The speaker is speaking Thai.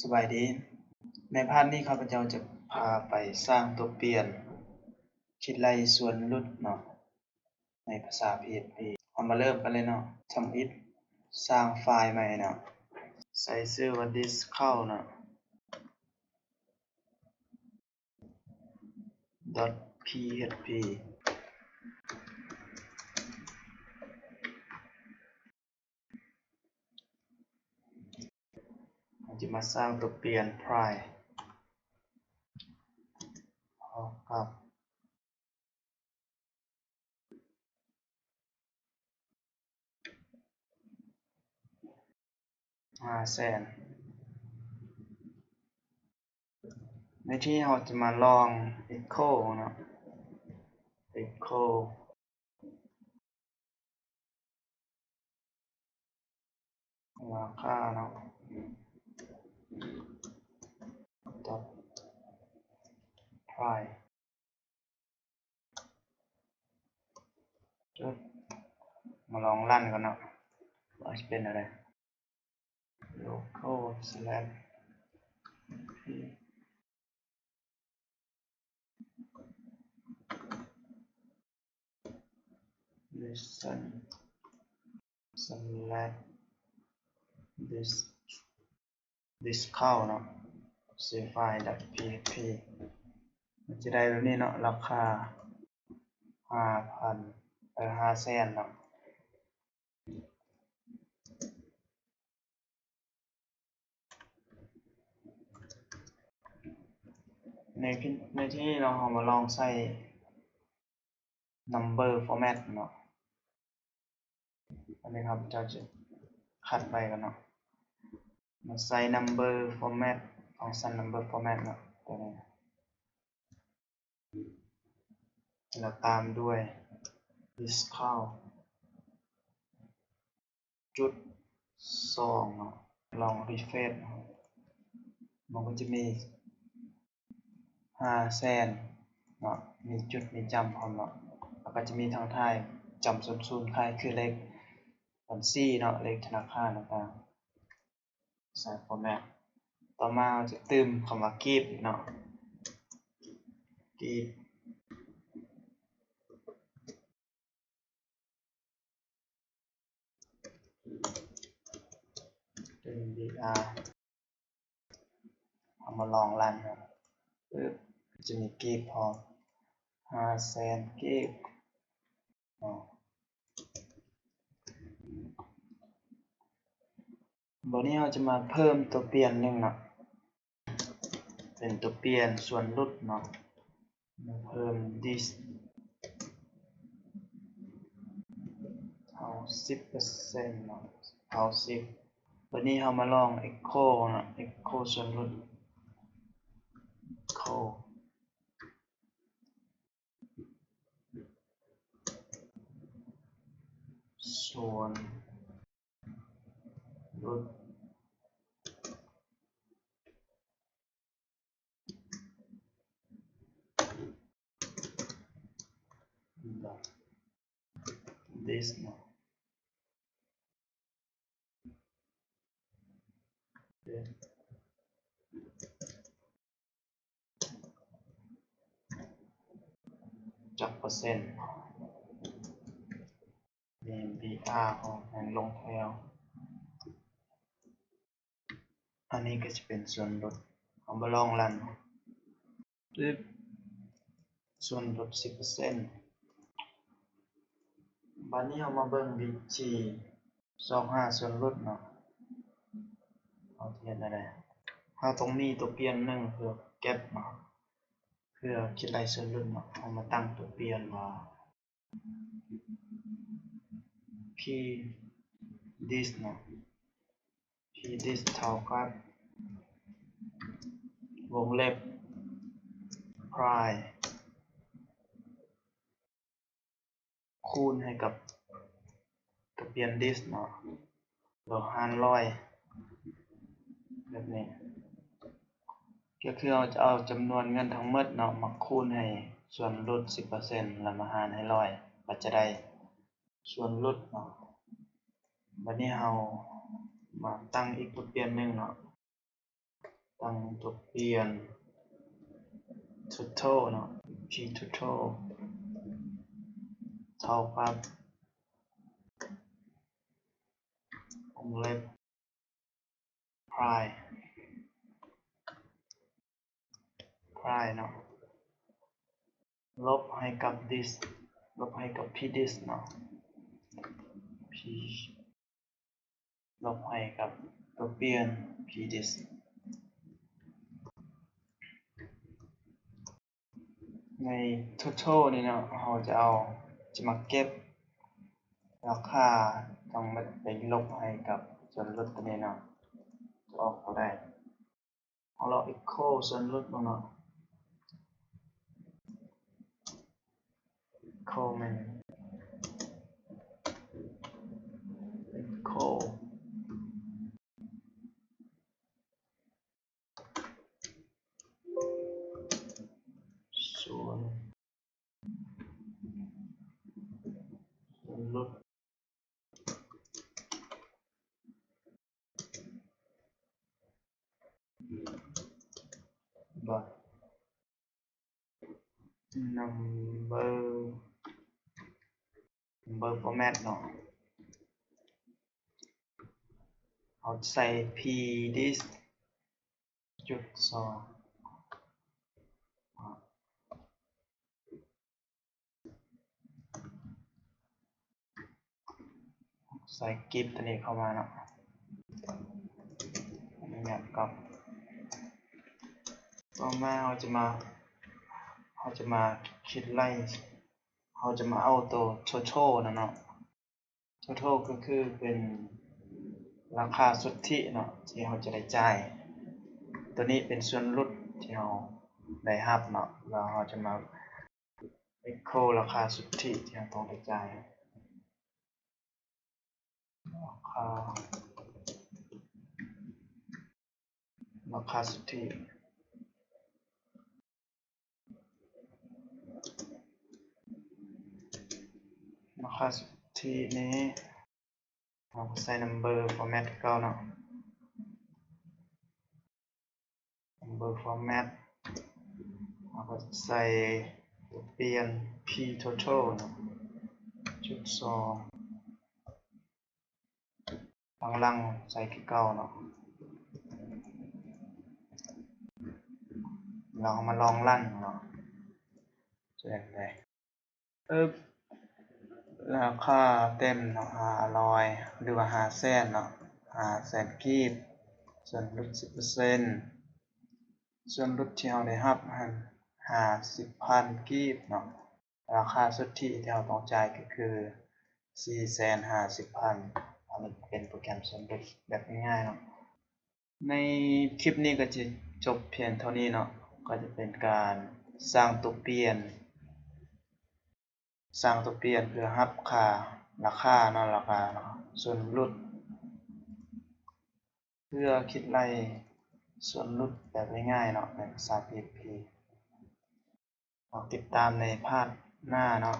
สบายดี ในพาร์ทนี้ข้าพเจ้าจะพาไปสร้างตัวเปลี่ยน คิดไล่ส่วนลดเนาะในภาษา PHP เอามาเริ่มกันเลยเนาะทำ it สร้างไฟล์ใหม่เนาะใส่ชื่อว่า this เข้าเนาะ .php เราจะมาสร้างตัวเปลี่ยน prime พอกับห้าแสนในที่เราจะมาลอง echo นะ echo ราคาเนาะ price จุดมาลองลั่นกันเนาะว่าจะเป็นอะไร local slash p listen slash this this เข้าเนาะ cfile.php มันจะได้แบบนี้เนาะราคาห้าพันเออห้าแสนเนาะในที่ในที่นี้เราเอามาลองใส่ number format เนาะอันนี้ครับเราจะคัดไปกันเนาะมาใส่ number format ฟังก์ชัน number format เนาะตัวนี้ แล้วตามด้วย discount จุดสองลอง refresh เนาะมันก็จะมีห้าแสนเนาะมีจุดมีจำพร้อมเนาะแล้วก็จะมีทางไทยจำศูนย์ศูนย์ท้ายคือเลขบัญชีเนาะเลขธนาคารต่างๆใส่ format ต่อมาเราจะเติมคำว่ากีบเนาะ กีบเติม dr เอามาลองรันเนาะปึ๊บจะมีกีบพอห้าแสนกีบบนนี้เราจะมาเพิ่มตัวเปลี่ยนหนึ่งเนาะเป็นตัวเปลี่ยนส่วนลดเนาะ มาเพิ่ม this เอาสิบเปอร์เซ็นต์เนาะเอาสิบวันนี้เรามาลอง echo เนาะ echo ส่วนลด echo ส่วนลด แบบ this เนาะ this จับเปอร์เซ็นต์ BR ของแห่งลงแถวอันนี้ก็จะเป็นส่วนลดเอามาลองรันปึ๊บส่วนลด10% บัดนี้เอามาเบิ่ง BG 25ส่วนลดเนาะเอาเทียนอะไรเราต้องมีตัวเปลี่ยนหนึ่งเพื่อเก็บเนาะเพื่อคิดรายส่วนลดเนาะเอามาตั้งตัวเปลี่ยนว่า p this เนาะ p this เท่ากับวงเล็บ prime คูณให้กับตัวเปลี่ยน this เนาะเราหารร้อยแบบนี้ก็คือเราจะเอาจำนวนเงินทั้งหมดเนาะมาคูณให้ส่วนลด 10%แล้วมาหารให้ร้อยก็จะได้ส่วนลดเนาะวันนี้เรามาตั้งอีกตัวเปลี่ยนหนึ่งเนาะตั้งตัวเปลี่ยน total เนาะ p total เท่ากับวงเล็บ prime prime เนาะลบให้กับ this ลบให้กับ p this เนาะ p ลบให้กับตัวเปลี่ยน p this ใน total นี่เนาะเราจะเอา จะมาเก็บ ราคาต้องมาไปลบให้กับส่วนลดตัวนี้เนาะจะออกก็ได้เอาเรา equal ส่วนลดบ้างเนาะ equal มัน equal ส่วนส่วนลด but number number format เนาะ เอาใส่ p this จุดสองใส่กิฟตัวนี้เข้ามาเนาะเนี่ยกับ ต่อมาเราจะมาเราจะมาคิดไล่เราจะมาเอาตัว total นะเนาะ total ก็คือเป็นราคาสุทธิเนาะที่เราจะได้จ่ายตัวนี้เป็นส่วนลดที่เราได้รับเนาะแล้วเราจะมา echo ราคาสุทธิที่เราต้องได้จ่ายราคาราคาสุทธิ ราคาสุทธินี้เราใส่ number format ก่าเนาะ number format เราก็ใส่เปลี่ยน p total เนาะจุดสองข้างล่างใส่คือเก่าเนาะเราเอามาลองลั่นเนาะจะอย่างไรเออ ราคาเต็มเนาะหาร้อยหรือว่าหาแสนเนาะหาแสนกีบส่วนลดสิบเปอร์เซ็นต์ส่วนลดที่เราได้รับมันหาสิบพันกีบเนาะราคาสุทธิที่เราต้องจ่ายก็คือสี่แสนห้าสิบพันอันนี้เป็นโปรแกรมส่วนลดแบบง่ายๆเนาะในคลิปนี้ก็จะจบเพียงเท่านี้เนาะก็จะเป็นการสร้างตัวเปลี่ยน สร้างตัวเปลี่ยนเพื่อรับค่าราคาเนาะราคาเนาะส่วนรุด เพื่อคิดไล่ส่วนรุดแบบง่ายๆเนาะในภาษา PHP เราติดตามในภาคหน้าเนาะ